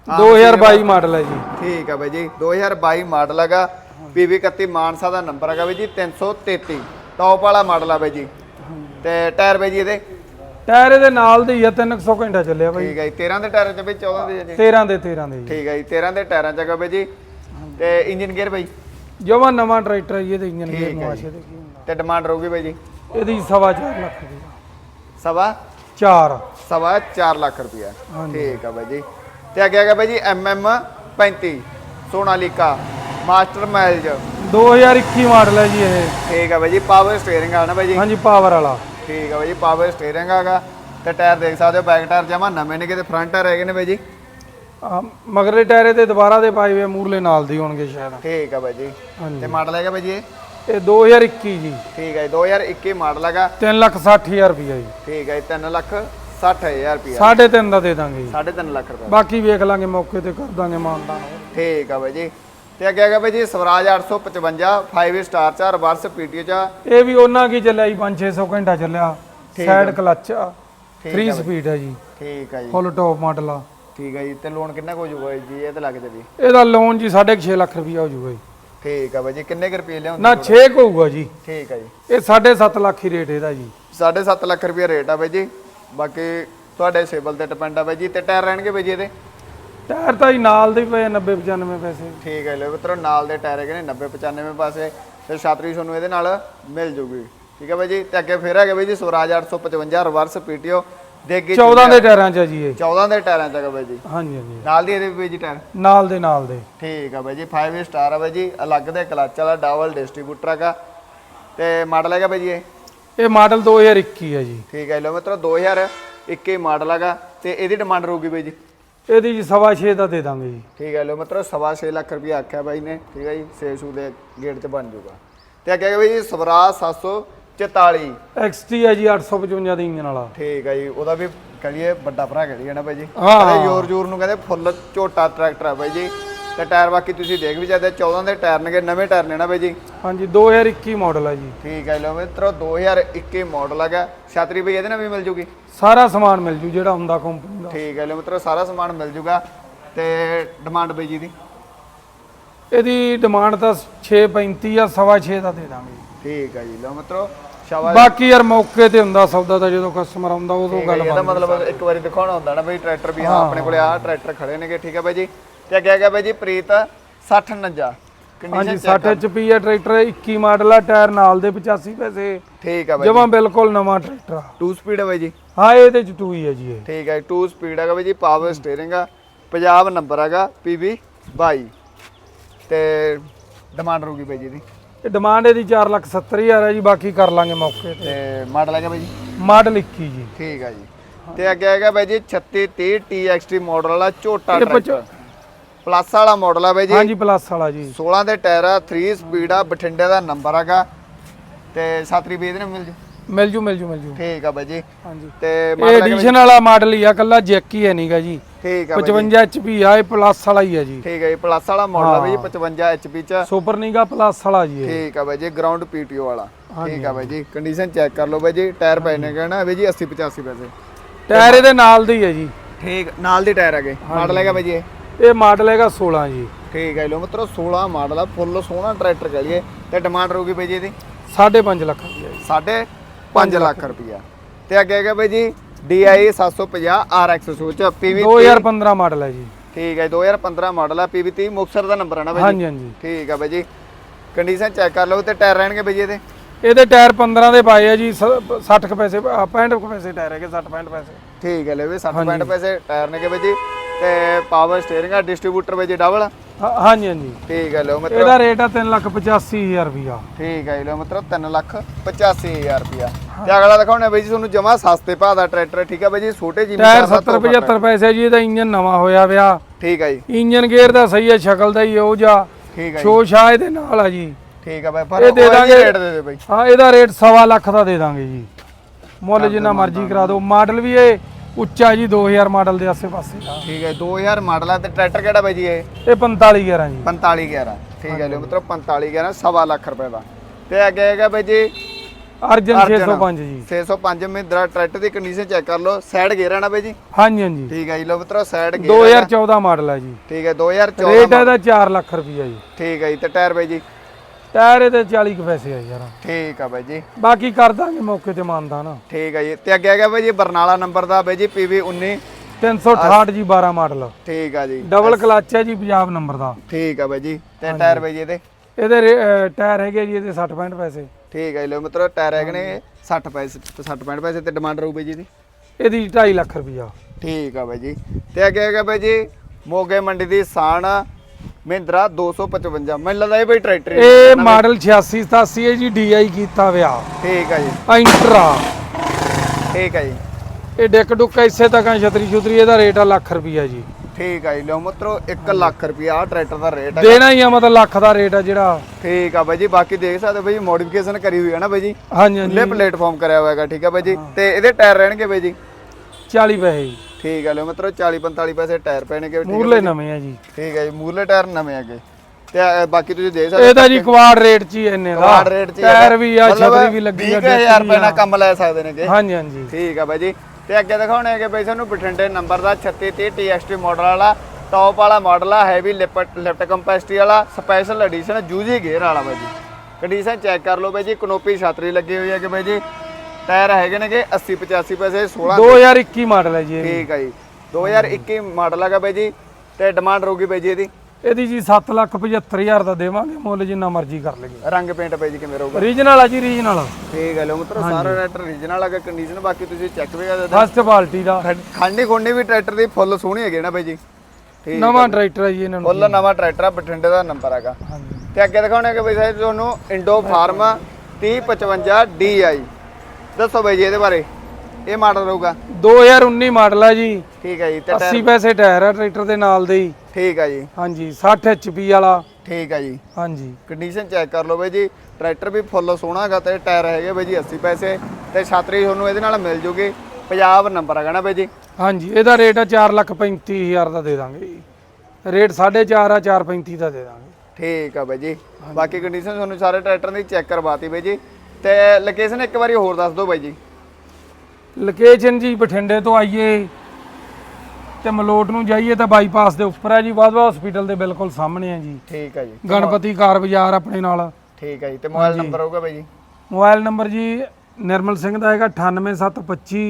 2022 ਮਾਡਲ ਹੈ ਜੀ। ਠੀਕ ਆ ਬਾਈ ਜੀ 2022 ਮਾਡਲ ਹੈਗਾ PV 31 ਮਾਨਸਾ ਦਾ ਨੰਬਰ ਹੈਗਾ ਬਾਈ ਜੀ 333 ਟੌਪ ਵਾਲਾ ਮਾਡਲ ਆ ਬਾਈ ਜੀ। ਤੇ ਟਾਇਰ ਬਾਈ ਜੀ ਇਹਦੇ? ਟਾਇਰ ਇਹਦੇ ਨਾਲ ਦੇ ਹੀ ਆ 300 ਘੰਟਾ ਚੱਲਿਆ ਬਾਈ। ਠੀਕ ਹੈ ਜੀ 13 ਦੇ ਟਾਇਰਾਂ 'ਚ ਬਈ 14 ਦੇ ਜੀ। 13 ਦੇ 13 ਦੇ ਜੀ। ਠੀਕ ਹੈ ਜੀ 13 ਦੇ ਟਾਇਰਾਂ 'ਚ ਹੈਗਾ ਬਈ ਜੀ। ਤੇ ਇੰਜਨ ਗੇਅਰ ਬਈ? ਜਮਾ ਨਵਾਂ ਟਰੈਕਟਰ ਹੈ ਜੀ ਇਹਦੇ ਇੰਜਨ ਗੇਅਰ ਦੇ ਕੀ ਹੁੰਦਾ ਤੇ ਡਿਮਾਂਡ ਰਹੂਗੀ ਬਈ ਜੀ? ਇਹਦੀ ਸਵਾ ਚਾਰ ਲੱਖ ਦੀ। ਸਵਾ? 4 ਸਵਾ 4 ਲੱਖ ਰੁਪਇਆ। ਠੀਕ ਆ ਬਾਈ ਜੀ। ਤੇ ਅੱਗੇ ਹੈਗਾ ਬਾਈ ਜੀ ਐਮਐਮ 35 ਸੋਨਾਲੀਕਾ। ਮਾਸਟਰ ਮੈਲਜ 2021 ਮਾਡਲ ਹੈ ਜੀ ਇਹ। ਠੀਕ ਆ ਬਾਈ ਜੀ ਪਾਵਰ ਸਟੀਅਰਿੰਗ ਆ ਨਾ ਬਾਈ ਜੀ? ਹਾਂਜੀ ਪਾਵਰ ਵਾਲਾ। ਠੀਕ ਆ ਬਾਈ ਜੀ ਪਾਵਰ ਸਟੀਅਰਿੰਗ ਹੈਗਾ ਤੇ ਟਾਇਰ ਦੇਖ ਸਕਦੇ ਹੋ ਬੈਕ ਟਾਇਰ ਜਮਾ ਨਵੇਂ ਨੇ ਕਿਤੇ ਫਰੰਟ ਟਾਇਰ ਹੈਗੇ ਨੇ ਬਾਈ ਜੀ? ਮਗਰਲੇ ਟਾਇਰੇ ਤੇ ਦੁਬਾਰਾ ਦੇ ਪਾਏ ਹੋਏ ਮੂਰਲੇ ਨਾਲ ਦੇ ਹੋਣਗੇ ਸ਼ਾਇਦ। ਠੀਕ ਆ ਬਾਈ ਜੀ। ਤੇ ਮਾਡਲ ਹੈਗਾ ਬਾਈ ਜੀ ਇਹ? ਇਹ 2021 ਜੀ। ਠੀਕ ਹੈ ਜੀ 2021 ਮਾਡਲ ਹੈਗਾ। 3 ਲੱਖ 60000 ਰੁਪਇਆ ਜੀ। ਠੀਕ ਹੈ ਜੀ 3 ਲੱਖ 60000 ਰੁਪਇਆ ਸਾਢੇ ਤਿੰਨ ਦਾ ਦੇ ਦਾਂਗੇ ਜੀ। 3.5 ਲੱਖ ਰੁਪਇਆ ਬਾਕੀ ਵੇਖ ਲਾਂਗੇ ਮੌਕੇ ਤੇ ਕਰ ਦਾਂਗੇ ਮਾਨਦਾਨ ਠੀਕ ਆ ਬਾਈ ਜੀ। ਤੇ ਅੱਗੇ ਹੈਗਾ ਬਾਈ ਜੀ ਸਵਰਾਜ 855 5 ਸਟਾਰ ਚ ਰਿਵਰਸ ਪੀਟੀਓ ਚ ਇਹ ਵੀ ਉਹਨਾਂ ਕੀ ਚੱਲਿਆ ਜੀ 5-600 ਘੰਟਾ ਚੱਲਿਆ। ਸਾਈਡ ਕਲੱਚ ਆ। ਠੀਕ 3 ਸਪੀਡ ਹੈ ਜੀ। ਠੀਕ ਆ ਜੀ। ਫੁੱਲ ਟੌਪ ਮਾਡਲ ਆ। ਠੀਕ ਹੈ ਜੀ ਤੇ ਲੋਨ ਕਿੰਨਾ ਕੁ ਹੋ ਜਾਊਗਾ ਜੀ? ਇਹ ਤੇ ਲੱਗ ਜਾਵੇ ਇਹਦਾ ਲੋਨ ਜੀ 6.5 ਲੱਖ ਰੁਪਇਆ ਹੋ ਜਾਊਗਾ ਜੀ। ਠੀਕ ਆ ਬਾਈ ਜੀ ਕਿੰਨੇ ਕੁ ਰੁਪਏ ਲਿਆਉਂਦੇ ਨਾ 6 ਹੋਊਗਾ ਜੀ। ਠੀਕ ਆ ਜੀ। ਇਹ 7.5 ਲੱਖ ਹੀ ਰੇਟ ਇਹਦਾ ਜੀ। 7.5 ਲੱਖ ਰੁਪਏ ਰੇਟ ਆ ਬਾਈ ਜੀ। ਬਾਕੀ ਤੁਹਾਡੇ ਸੇਬਲ ਤੇ ਡਿਪੈਂਡ ਆ ਬਾਈ ਜੀ ਤੇ ਟਾਇਰ ਰਹਿਣਗੇ ਬਾਈ ਜੀ ਇਹਦੇ? ਟਾਇਰ ਤਾਂ ਜੀ ਨਾਲ ਦੇ ਹੀ ਪਏ 90 95 ਪੈਸੇ। ਠੀਕ ਹੈ ਲੋ ਮਿੱਤਰੋ ਨਾਲ ਦੇ ਟਾਇਰ ਹੈਗੇ ਨੇ 90 95 ਪਾਸੇ। ਤੇ ਛਾਤਰੀ ਤੁਹਾਨੂੰ ਇਹਦੇ ਨਾਲ ਮਿਲ ਜੂਗੀ। ਠੀਕ ਹੈ ਬਾਈ ਜੀ ਤੇ ਅੱਗੇ ਫਿਰ ਹੈਗੇ ਬਾਈ ਜੀ ਸਵਰਾਜ 855 ਰਿਵਰਸ ਪੀਟੀਓ। ਦੇ ਅੱਗੇ 14 ਦੇ ਟਾਇਰਾਂ ਚ ਆ ਜੀ ਇਹ। 14 ਦੇ ਟਾਇਰਾਂ ਚ ਹੈਗਾ ਬਾਈ ਜੀ। ਹਾਂਜੀ ਹਾਂਜੀ। ਨਾਲ ਦੀ ਇਹਦੇ ਵੀ ਬਾਈ ਜੀ ਟਾਇਰ। ਨਾਲ ਦੇ ਨਾਲ ਦੇ। ਠੀਕ ਆ ਬਾਈ ਜੀ 5 ਸਟਾਰ ਆ ਬਾਈ ਜੀ ਅਲੱਗ ਦੇ ਕਲਚ ਵਾਲਾ ਡਬਲ ਡਿਸਟ੍ਰੀਬਿਊਟਰ ਹੈਗਾ। ਤੇ ਮਾਡਲ ਹੈਗਾ ਬਾਈ ਜੀ ਇਹ? ਇਹ ਮਾਡਲ 2021 ਹੈ ਜੀ। ਠੀਕ ਹੈ ਲੋ ਮਿੱਤਰੋ 2021 ਮਾਡਲ ਹੈਗਾ ਤੇ ਇਹਦੀ ਡਿਮਾਂਡ ਰਹੂਗੀ ਬਾਈ ਜੀ। ਇਹਦੀ ਜੀ ਸਵਾ ਦਾ ਦੇ ਦਾਂਗੇ ਜੀ। ਠੀਕ ਹੈ ਲੋ ਮਿੱਤਰੋ ਸਵਾ ਲੱਖ ਰੁਪਏ ਆਖਿਆ ਬਾਈ ਨੇ। ਠੀਕ ਹੈ ਜੀ ਛੇ ਸੂ ਦੇ ਗੇਟ 'ਚ ਬਣ ਜਾਊਗਾ। ਤੇ ਅੱਗੇ ਬਾਈ ਜੀ ਸਵਰਾਜ 744 XT ਹੈ ਜੀ 855 ਦੇ ਇੰਜਨ ਵਾਲਾ। ਠੀਕ ਹੈ ਜੀ ਉਹਦਾ ਵੀ ਕਹੀਏ ਵੱਡਾ ਭਰਾ ਕਹੀ ਹੈ ਨਾ ਬਾਈ ਜੀ? ਹਾਂ। ਯੋਰ ਜੂਰ ਨੂੰ ਕਹਿੰਦੇ ਫੁੱਲ ਝੋਟਾ ਟਰੈਕਟਰ ਆ ਬਾਈ ਜੀ। ਤੇ ਟਾਇਰ ਬਾਕੀ ਤੁਸੀਂ ਦੇਖ ਵੀ ਜਾਂਦੇ 14 ਦੇ ਟਾਇਰ ਨੇਗੇ ਨਵੇਂ ਟਾਇਰ ਨੇ ਨਾ ਬਾਈ ਜੀ? ਹਾਂਜੀ 2021 ਮਾਡਲ ਹੈ ਜੀ। ਠੀਕ ਹੈ ਲੋ ਮਿੱਤਰੋ 2021 ਮਾਡਲ ਹੈਗਾ ਛਤਰੀ ਵੀ ਇਹਦੇ ਨਾਲ ਵੀ ਮਿਲ ਜੂਗੀ? ਸਾਰਾ ਸਮਾਨ ਮਿਲ ਜੂ ਜਿਹੜਾ ਹੁੰਦਾ ਕੰਪਨੀ ਦਾ। ਠੀਕ ਹੈ ਲੋ ਮਿੱਤਰੋ ਸਾਰਾ ਸਮਾਨ ਮਿਲ ਜੂਗਾ। ਤੇ ਡਿਮਾਂਡ ਬਈ ਜੀ ਦੀ? ਇਹਦੀ ਡਿਮਾਂਡ ਤਾਂ 635 ਆ ਸਵਾ ਦਾ ਦੇ ਦਾਂਗੇ। ਠੀਕ ਹੈ ਜੀ ਲੋ ਮਿੱਤਰੋ ਬਾਕੀ ਯਾਰ ਮੌਕੇ ਤੇ ਹੁੰਦਾ ਸੌਦਾ ਤਾਂ ਜਦੋਂ ਕਸਟਮਰ ਆਉਂਦਾ ਉਦੋਂ ਹੈ ਗੱਲ ਜੀ, ਇਹਦਾ ਮਤਲਬ ਇੱਕ ਵਾਰੀ ਦਿਖਾਉਣਾ ਹੁੰਦਾ ਨਾ ਬਈ ਟਰੈਕਟਰ ਵੀ ਹਾਂ ਆਪਣੇ ਕੋਲੇ ਆਹ ਟਰੈਕਟਰ ਖੜੇ ਨੇਗੇ ਠੀਕ ਹੈ ਬਾਈ ਜੀ? ਤੇ ਅੱਗੇ ਹੈਗਾ ਬਾਈ ਜੀ ਪ੍ਰੀਤ 6049 ਹਾਂਜੀ ਕੰਡੀਸ਼ਨ 60 HP ਆ ਟਰੈਕਟਰ 21 ਮਾਡਲ ਆ ਟਾਇਰ ਨਾਲ ਦੇ 85 ਪੈਸੇ। ਠੀਕ ਹੈ ਬਾਈ ਜਮਾਂ ਬਿਲਕੁਲ ਨਵਾਂ ਟਰੈਕਟਰ ਆ। 2 ਸਪੀਡ ਹੈ ਬਾਈ ਜੀ। ਹਾਂ ਇਹਦੇ ਚ ਟੂ ਹੀ ਹੈ ਜੀ ਇਹ। ਠੀਕ ਹੈ 2 ਸਪੀਡ ਹੈਗਾ ਬਾਈ ਜੀ ਪਾਵਰ ਸਟੀਅਰਿੰਗ ਆ। ਪੰਜਾਬ ਨੰਬਰ ਹੈਗਾ PB 22 ਤੇ ਡਿਮਾਂਡ ਰਹੂਗੀ ਬਾਈ ਜੀ ਦੀ ਇਹ ਡਿਮਾਂਡ ਇਹਦੀ 470000 ਹੈ ਜੀ ਬਾਕੀ ਕਰ ਲਾਂਗੇ ਮੌਕੇ ਤੇ। ਤੇ ਮਾਡਲ ਹੈਗਾ ਬਾਈ ਜੀ। ਮਾਡਲ 21 ਜੀ। ਠੀਕ ਹੈ ਜੀ। ਤੇ ਅੱਗੇ ਹੈਗਾ ਬਾਈ ਜੀ 3630 TXT ਮਾਡਲ ਵਾਲਾ ਝੋਟਾ ਟਰੈਕਟਰ। ਪਲੱਸ ਵਾਲਾ ਮਾਡਲ ਆ ਬਾਈ ਜੀ। ਹਾਂਜੀ ਪਲੱਸ ਵਾਲਾ ਜੀ। 16 ਦੇ ਟਾਇਰ ਆ 3 ਸਪੀਡ ਆ ਬਠਿੰਡੇ ਦਾ ਨੰਬਰ ਹੈਗਾ। ਤੇ ਸਾਤਰੀ ਵੀ ਇਹਦੇ ਨਾਲ ਮਿਲ ਜੂ? ਮਿਲ ਜੂ ਮਿਲ ਜੂ ਮਿਲ ਜੂ। ਠੀਕ ਆ ਬਾਈ ਜੀ। ਹਾਂਜੀ। ਤੇ ਇਹ ਐਡੀਸ਼ਨ ਵਾਲਾ ਮਾਡਲ ਹੀ ਆ ਕੱਲਾ ਜੈਕ ਹੀ ਹੈ ਨਹੀਂਗਾ ਜੀ। ਠੀਕ ਆ ਬਾਈ ਜੀ। 55 HP ਆ ਇਹ ਪਲੱਸ ਵਾਲਾ ਹੀ ਹੈ ਜੀ। ਠੀਕ ਹੈ ਜੀ ਪਲੱਸ ਵਾਲਾ ਮਾਡਲ ਆ ਬਾਈ ਜੀ 55 HP ਚ। ਸੁਪਰ ਨੀਗਾ ਪਲੱਸ ਵਾਲਾ ਜੀ ਇਹ। ਠੀਕ ਆ ਬਾਈ ਜੀ ਗਰਾਊਂਡ ਪੀਟੀਓ ਵਾਲਾ। ਠੀਕ ਆ ਬਾਈ ਜੀ ਕੰਡੀਸ਼ਨ ਚੈੱਕ ਕਰ ਲਓ ਬਾਈ ਜੀ ਟਾਇਰ ਪੈ ਨੇ ਕਹਿਣਾ ਬਾਈ ਜੀ 80 85 ਪੈਸੇ। ਟਾਇਰ ਇਹਦੇ ਨਾਲ ਦੇ ਹੀ ਹੈ ਜੀ। ਠੀਕ ਨਾਲ ਦੀ ਟਾਇਰ ਹੈਗੇ। ਮਾਡਲ ਹੈਗਾ ਬਾਈ ਜੀ ਇਹ ਮਾਡਲ ਹੈਗਾ 16 ਜੀ। ਠੀਕ ਹੈ ਲੋ ਮਿੱਤਰੋ 16 ਮਾਡਲ ਆ ਫੁੱਲ ਸੋਹਣਾ ਟਰੈਕਟਰ ਕਹ ਲਈਏ ਤੇ ਡਿਮਾਂਡ ਰਹੂਗੀ ਬਾਈ ਜੀ ਇਹਦੀ? 5.5 ਲੱਖ ਜੀ। ਸਾਢੇ 5 ਲੱਖ ਰੁਪਇਆ ਤੇ ਅੱਗੇ ਹੈਗਾ ਬਾਈ ਜੀ DI 750 RX ਸੋਚ PV 2015 ਮਾਡਲ ਹੈ ਜੀ। ਠੀਕ ਹੈ 2015 ਮਾਡਲ ਆ PV 30 ਮੁਕਸਰ ਦਾ ਨੰਬਰ ਹੈ ਨਾ ਬਾਈ ਜੀ? ਹਾਂਜੀ ਹਾਂਜੀ। ਠੀਕ ਆ ਬਾਈ ਜੀ। ਕੰਡੀਸ਼ਨ ਚੈੱਕ ਕਰ ਲਓ ਤੇ ਟਾਇਰ ਰਹਿਣਗੇ ਬਾਈ ਜੀ ਇਹਦੇ? ਇਹਦੇ ਟਾਇਰ 15 ਦੇ ਪਾਏ ਆ ਜੀ ਸ- 60 ਕੁ ਪੈਸੇ ਅ, 65 ਕੁ ਪੈਸੇ ਟਾਇਰ ਹੈਗੇ 60 65 ਪੈਸੇ। ਠੀਕ ਹੈ ਲੈ ਵੀ 60 65 ਪੈਸੇ ਟਾਇਰ ਨੇਗੇ ਬਾਈ ਜੀ। ਤੇ ਪਾਵਰ ਸਟੀਅਰਿੰਗ ਆ ਡਿਸਟ੍ਰੀਬਿਊਟਰ ਜੀ ਡਬਲ ਹਾਂਜੀ ਹਾਂਜੀ। ਠੀਕ ਹੈ ਲਓ ਇਹਦਾ ਰੇਟ ਆ 385000 ਰੁਪਇਆ ਠੀਕ ਹੈ ਜੀ ਲਓ ਮਿੱਤਰੋ 3 ਲੱਖ 85000 ਰੁਪਿਆ ਤੇ ਅਗਲਾ ਦਿਖਾਉਣਾ ਬਾਈ ਜੀ ਤੁਹਾਨੂੰ ਜਮਾ ਸਸਤੇ ਭਾਅ ਦਾ ਟਰੈਕਟਰ ਠੀਕ ਹੈ ਬਾਈ ਜੀ ਛੋਟੇ ਜੀ ਟਾਇਰ 70 75 ਪੈਸੇ ਜੀ ਇਹਦਾ ਇੰਜਨ ਨਵਾਂ ਹੋਇਆ ਵਿਆ ਠੀਕ ਹੈ ਜੀ। ਇੰਜਨ ਗੇਅਰ ਦਾ ਸਹੀ ਹੈ ਸ਼ਕਲ ਦਾ ਹੀ ਉਹ ਜਾ। ਠੀਕ ਹੈ ਜੀ। ਸ਼ੋ ਸ਼ਾ ਇਹਦੇ ਨਾਲ ਆ ਜੀ। ਠੀਕ ਹੈ ਬਾਈ ਪਰ ਇਹ ਦੇ ਦਾਂਗੇ। ਰੇਟ ਦੇ ਦੇ ਬਾਈ। ਹਾਂ ਇਹਦਾ ਰੇਟ ਸਵਾ ਲੱਖ ਦਾ ਦੇ ਦਾਂਗੇ ਜੀ। ਮੁੱਲ ਜਿੰਨਾ ਮਰਜ਼ੀ ਕਰਾ ਦਿਓ। ਮਾਡਲ ਵੀ ਇਹ ਉੱਚਾ ਜੀ 2000 ਮਾਡਲ ਦੇ ਆਸੇ ਪਾਸੇ ਦਾ ਠੀਕ ਹੈ 2000 ਮਾਡਲ ਆ ਤੇ ਟਰੈਕਟਰ ਕਿਹੜਾ ਬਾਈ ਜੀ ਇਹ? ਇਹ 45 11 ਜੀ। 45 11 ਠੀਕ ਹੈ ਲਓ ਮਿੱਤਰੋ 45 11 ਸਵਾ ਲੱਖ ਰੁਪਏ ਦਾ। ਤੇ ਅੱਗੇ ਹੈਗਾ ਬਾਈ ਜੀ? ਅਰਜਨ ਅਰਜਨ। 605 ਜੀ। 605 ਮਹਿੰਦਰਾ ਟਰੈਕਟਰ ਦੀ ਕੰਡੀਸ਼ਨ ਚੈੱਕ ਕਰ ਲਓ। ਸਾਈਡ ਗੇਅਰ ਆ ਨਾ ਬਾਈ ਜੀ? ਹਾਂਜੀ ਹਾਂਜੀ। ਠੀਕ ਹੈ ਜੀ ਲਓ ਮਿੱਤਰੋ ਸਾਈਡ ਗੇਅਰ 2014 ਮਾਡਲ ਹੈ ਜੀ। ਠੀਕ ਹੈ 2014 ਰੇਟ ਇਹਦਾ 4 ਲੱਖ ਰੁਪਈਆ ਜੀ। ਠੀਕ ਹੈ ਜੀ ਤੇ ਟਾਇਰ ਬਾਈ ਜੀ? ਟਾਇਰ ਇਹਦੇ 40 ਕੁ ਪੈਸੇ ਆ ਯਾਰ। ਠੀਕ ਆ ਬਾਈ ਜੀ। ਬਾਕੀ ਕਰ ਦਾਂਗੇ ਮੌਕੇ ਤੇ ਮੰਨਦਾ ਨਾ ਠੀਕ ਆ ਜੀ। ਤੇ ਅੱਗੇ ਆ ਗਿਆ ਬਾਈ ਜੀ ਬਰਨਾਲਾ ਨੰਬਰ ਦਾ ਬਾਈ ਜੀ PV 19 368 ਜੀ 12 ਮਾਡਲ। ਠੀਕ ਆ ਜੀ। ਡਬਲ ਕਲਚ ਹੈ ਜੀ ਪੰਜਾਬ ਨੰਬਰ ਦਾ। ਠੀਕ ਆ ਬਾਈ ਜੀ। ਤੇ ਟਾਇਰ ਬਾਈ ਜੀ ਇਹਦੇ? ਇਹਦੇ ਟਾਇਰ ਹੈਗੇ ਜੀ ਇਹਦੇ 60 65 ਪੈਸੇ। ਠੀਕ ਆ ਜੀ ਲਓ ਮਿੱਤਰੋ ਟਾਇਰ ਹੈਗੇ ਨੇ 60 ਪੈਸੇ 60 65 ਪੈਸੇ ਤੇ ਡਿਮਾਂਡ ਰਹੂ ਬਾਈ ਜੀ ਦੀ ਇਹਦੀ 2.5 ਲੱਖ ਰੁਪਈਆ ਠੀਕ ਆ ਬਾਈ ਜੀ। ਤੇ ਅੱਗੇ ਹੈਗਾ ਬਾਈ ਜੀ ਮੋਗੇ ਮੰਡੀ ਦੀ ਸਾਨ ਮਹਿੰਦਰਾ 255 ਮੈਨੂੰ ਲੱਗਦਾ ਇਹ ਬਾਈ ਟਰੈਕਟਰ ਹੀ ਇਹ ਮਾਡਲ 86 87 ਹੈ ਜੀ ਡੀਆਈ ਕੀਤਾ ਵਿਆ ਠੀਕ ਆ ਜੀ। ਇੰਟਰਾ ਠੀਕ ਆ ਜੀ। ਇਹ ਡਿੱਕ ਡੁੱਕ ਇਸੇ ਤੱਕ ਆ ਛਤਰੀ ਛੁਤਰੀ ਇਹਦਾ ਰੇਟ ਆ ਲੱਖ ਰੁਪਈਆ ਜੀ। ਠੀਕ ਆ ਜੀ। ਲਓ ਮਿੱਤਰੋ 1 ਲੱਖ ਰੁਪਿਆ ਆ ਟਰੈਕਟਰ ਦਾ ਰੇਟ ਹੈ ਦੇਣਾ ਹੀ ਆ ਮਤਲਬ ਲੱਖ ਦਾ ਰੇਟ ਆ ਜਿਹੜਾ। ਠੀਕ ਆ ਬਾਈ ਜੀ ਬਾਕੀ ਦੇਖ ਸਕਦੇ ਹੋ ਬਾਈ ਮੋਡੀਫਿਕੇਸ਼ਨ ਕਰੀ ਹੋਈ ਹੈ ਨਾ ਬਾਈ ਜੀ। ਹਾਂਜੀ ਹਾਂਜੀ। ਲੈ ਪਲੇਟਫਾਰਮ ਕਰਿਆ ਹੋਇਆ ਹੈਗਾ ਠੀਕ ਆ ਬਾਈ ਜੀ। ਤੇ ਇਹਦੇ ਟਾਇਰ ਰਹਿਣਗੇ ਬਾਈ ਜੀ? 40 ਪੈਸੇ ਜੀ। ਠੀਕ ਆ ਲਓ ਮਿੱਤਰੋ 40 45 ਪੈਸੇ ਟਾਇਰ ਠੀਕ ਆ ਮੂਰਲੇ ਨਵੇਂ ਆ ਜੀ। ਠੀਕ ਹੈ ਜੀ ਮੂਰਲੇ ਟਾਇਰ ਨਵੇਂ ਹੈਗੇ ਤੇ ਅ, ਬਾਕੀ ਤੁਸੀਂ ਦੇਖ ਸਕਦੇ ਇਹਦਾ ਜੀ ਕੁਆਡ ਰੇਟ ਚ ਹੀ ਇੰਨੇ ਦਾ। ਕਾਰਡ ਰੇਟ ਚ ਟਾਇਰ ਵੀ ਆ ਛਤਰੀ ਵੀ ਲੱਗੀ ਆ 20000 ਰੁਪਏ ਨਾਲ ਕੰਮ ਲੈ ਸਕਦੇ ਨੇਗੇ ਹਾਂਜੀ ਹਾਂਜੀ। ਠੀਕ ਆ ਬਾਈ ਜੀ। ਤੇ ਅੱਗੇ ਦਿਖਾਉਣੇ ਹੈਗੇ ਬਈ ਸਾਨੂੰ ਬਠਿੰਡੇ ਨੰਬਰ ਦਾ 3630 TXT ਮਾਡਲ ਵਾਲਾ ਟੌਪ ਵਾਲਾ ਮਾਡਲ ਆ ਹੈਵੀ ਲਿਫਟ ਲਿਫਟ ਕੰਪੈਸਿਟੀ ਵਾਲਾ ਸਪੈਸ਼ਲ ਐਡੀਸ਼ਨ ਜੂਜੀ ਗੇਅਰ ਵਾਲਾ ਬਾਈ ਜੀ। ਕੰਡੀਸ਼ਨ ਚੈੱਕ ਕਰ ਲਓ ਬਾਈ ਜੀ ਕਨੋਪੀ ਛਤਰੀ ਲੱਗੀ ਹੋਈ ਹੈ ਕਿ ਬਾਈ ਜੀ। ਟਾਇਰ ਹੈਗੇ ਨੇਗੇ 80 85 ਪੈਸੇ 16 2021 ਮਾਡਲ ਹੈ ਜੀ ਇਹ। ਠੀਕ ਆ ਜੀ। 2021 ਮਾਡਲ ਹੈਗਾ ਬਾਈ ਜੀ ਤੇ ਡਿਮਾਂਡ ਰਹੂਗੀ ਬਾਈ ਜੀ ਇਹਦੀ। ਇਹਦੀ ਜੀ 775000 ਦਾ ਦੇਵਾਂਗੇ ਮੁੱਲ ਜਿੰਨਾ ਮਰਜ਼ੀ ਕਰ ਲਈਏ। ਰੰਗ ਪੇਂਟ ਬਾਈ ਜੀ ਕਿਵੇਂ ਰਹੂਗਾ? ਰੀਜਨਲ ਆ ਜੀ ਰੀਜਨਲ ਠੀਕ ਹੈ ਲੋ ਮਿੱਤਰੋ ਸਾਰਾ ਟਰੈਕਟਰ ਰੀਜਨਲ ਹੈਗਾ ਕੰਡੀਸ਼ਨ ਬਾਕੀ ਤੁਸੀਂ ਚੈੱਕ ਵੀ ਕਰ ਫਸਟ ਕੁਆਲਿਟੀ ਦਾ। ਖਾਂਡੀ ਖੋਂਡੀ ਵੀ ਟਰੈਕਟਰ ਦੀ ਫੁੱਲ ਸੋਹਣੀ ਹੈਗੀ ਨਾ ਬਾਈ ਜੀ। ਠੀਕ ਨਵਾਂ ਟਰੈਕਟਰ ਹੈ ਜੀ ਇਹਨਾਂ ਨੂੰ। ਫੁੱਲ ਨਵਾਂ ਟਰੈਕਟਰ ਆ ਬਠਿੰਡੇ ਦਾ ਨੰਬਰ ਹੈਗਾ। ਹਾਂਜੀ। ਤੇ ਅੱਗੇ ਦਿਖਾਉਣੇ ਕਿ ਬਈ ਸਾਹਿਬ ਤੁਹਾਨੂੰ ਇੰਡੋ ਫਾਰਮ 3055 DI ਦੱਸੋ ਬਾਈ ਜੀ ਇਹਦੇ ਬਾਰੇ। ਇਹ ਮਾਡਲ ਰਹੂਗਾ? 2019 ਮਾਡਲ ਹੈ ਜੀ। ਠੀਕ ਹੈ ਜੀ ਤੇ 80 ਪੈਸੇ ਟਾਇਰ ਹੈ ਟਰੈਕਟਰ ਦੇ ਨਾਲ ਦੇ ਹੀ। ਠੀਕ ਹੈ ਜੀ। ਹਾਂਜੀ 60 HP ਵਾਲਾ। ਠੀਕ ਹੈ ਜੀ। ਹਾਂਜੀ। ਕੰਡੀਸ਼ਨ ਚੈੱਕ ਕਰ ਲਓ ਬਾਈ ਜੀ ਟਰੈਕਟਰ ਵੀ ਫੁੱਲ ਸੋਹਣਾ ਹੈਗਾ ਤੇ ਟਾਇਰ ਹੈਗੇ ਬਾਈ ਜੀ 80 ਪੈਸੇ। ਤੇ ਛਤਰੀ ਤੁਹਾਨੂੰ ਇਹਦੇ ਨਾਲ ਮਿਲ ਜੂਗੀ ਪੰਜਾਬ ਨੰਬਰ ਹੈਗਾ ਨਾ ਬਾਈ ਜੀ। ਹਾਂਜੀ ਇਹਦਾ ਰੇਟ ਆ 435000 ਦਾ ਦੇ ਦਾਂਗੇ ਜੀ। ਰੇਟ 4.5 ਆ 435 ਦਾ ਦੇ ਦਾਂਗੇ। ਠੀਕ ਆ ਬਾਈ ਜੀ। ਬਾਕੀ ਕੰਡੀਸ਼ਨ ਤੁਹਾਨੂੰ ਸਾਰੇ ਟਰੈਕਟਰਾਂ ਦੀ ਚੈੱਕ ਕਰਵਾਤੀ ਬਾਈ ਜੀ। ਤੇ ਲੋਕੇਸ਼ਨ ਇੱਕ ਵਾਰੀ ਹੋਰ ਦੱਸ ਦਿਓ ਬਾਈ ਜੀ। ਲੋਕੇਸ਼ਨ ਜੀ ਬਠਿੰਡੇ ਤੋਂ ਆਈਏ ਤੇ ਮਲੋਟ ਨੂੰ ਜਾਈਏ ਤਾਂ ਬਾਈਪਾਸ ਦੇ ਉੱਪਰ ਹੈ ਜੀ ਵਾਧਵਾ ਹਸਪੀਟਲ ਦੇ ਬਿਲਕੁਲ ਸਾਹਮਣੇ ਹੈ ਜੀ। ਠੀਕ ਆ ਜੀ। ਗਣਪਤੀ ਕਾਰ ਬਾਜ਼ਾਰ ਆਪਣੇ ਨਾਲ। ਠੀਕ ਆ ਜੀ ਤੇ ਮੋਬਾਈਲ ਨੰਬਰ ਹੋਊਗਾ ਬਾਈ ਜੀ। ਮੋਬਾਈਲ ਨੰਬਰ ਜੀ ਨਿਰਮਲ ਸਿੰਘ ਦਾ ਹੈਗਾ 98725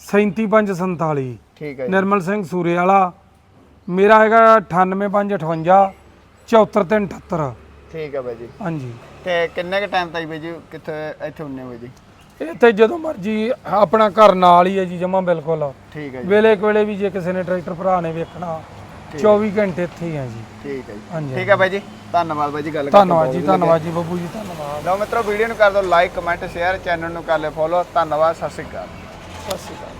37547 ਠੀਕ ਆ ਜੀ। ਨਿਰਮਲ ਸਿੰਘ ਸੂਰੇ ਵਾਲਾ ਮੇਰਾ ਹੈਗਾ 98558 74378 ਠੀਕ ਆ ਬਾਈ ਜੀ। ਹਾਂਜੀ। ਤੇ ਕਿੰਨੇ ਕ ਟਾਈਮ ਤਾਈ ਬਾਈ ਜੀ ਕਿੱਥੇ ਇੱਥੇ ਹੁੰਨੇ ਬਾਈ ਜੀ? ਇੱਥੇ ਜਦੋਂ ਮਰਜ਼ੀ ਆਪਣਾ ਘਰ ਨਾਲ ਹੀ ਹੈ ਜੀ ਜਮਾ ਬਿਲਕੁਲ। ਠੀਕ ਆ ਜੀ। ਵੇਲੇ ਕੋਲੇ ਵੀ ਜੇ ਕਿਸੇ ਨੇ ਟਰੈਕਟਰ ਭਰਾ ਨੇ ਵੇਖਣਾ 24 ਘੰਟੇ ਇੱਥੇ ਹੀ ਆ ਜੀ। ਠੀਕ ਆ ਜੀ। ਹਾਂਜੀ। ਠੀਕ ਆ ਬਾਈ ਜੀ। ਧੰਨਵਾਦ ਬਾਈ ਜੀ ਗੱਲ ਕਰਕੇ ਧੰਨਵਾਦ ਬਹੁਤ ਜੀ ਵਧੀਆ। ਧੰਨਵਾਦ ਜੀ ਬੱਬੂ ਜੀ ਧੰਨਵਾਦ। ਲਓ ਮਿੱਤਰੋ ਵੀਡੀਓ ਨੂੰ ਕਰ ਦਿਓ ਲਾਈਕ ਕਮੈਂਟ ਸ਼ੇਅਰ ਚੈਨਲ ਨੂੰ ਕਰ ਲਿਓ ਫੋਲੋ ਧੰਨਵਾਦ ਸਤਿ ਸ਼੍ਰੀ ਅਕਾਲ। ਸਤਿ ਸ਼੍ਰੀ ਅਕਾਲ।